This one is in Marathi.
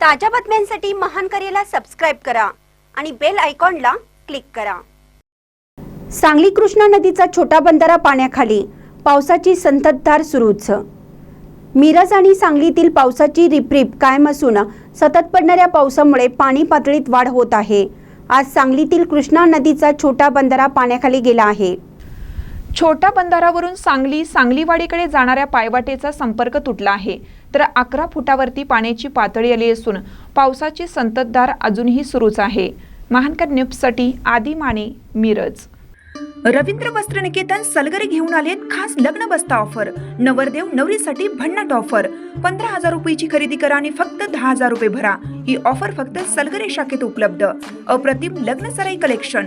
ताज्या बातम्यांसाठी महान करेला सबस्क्राईब करा आणि बेल आयकॉनला क्लिक करा. सांगली कृष्णा नदीचा छोटा बंधारा पाण्याखाली पावसाची संततधार सुरूच मिरज आणि सांगलीतील पावसाची रिपरिप कायम असून सतत पडणाऱ्या पावसामुळे पाणी पातळीत वाढ होत आहे. आज सांगलीतील कृष्णा नदीचा छोटा बंधारा पाण्याखाली गेला आहे. छोट्या बंधारावरून सांगली सांगलीवाडीकडे जाणाऱ्या पायवाटेचा संपर्क तुटला आहे. तर अकरा फुटावरती पाण्याची पातळी आली असून पावसाची संततधार अजूनही सुरूच आहे. महानकर न्यूजसाठी आदी माने मिरज. रवींद्र वस्त्र निकेतन सलगरे घेऊन आलेत खास लग्न बस्ता ऑफर. नवरदेव नवरीसाठी भन्नाट ऑफर. पंधरा हजार रुपयाची खरेदी करा आणि फक्त दहा हजार रुपये भरा. ही ऑफर फक्त सलगरे शाखेत उपलब्ध. अप्रतिम लग्न सराई कलेक्शन.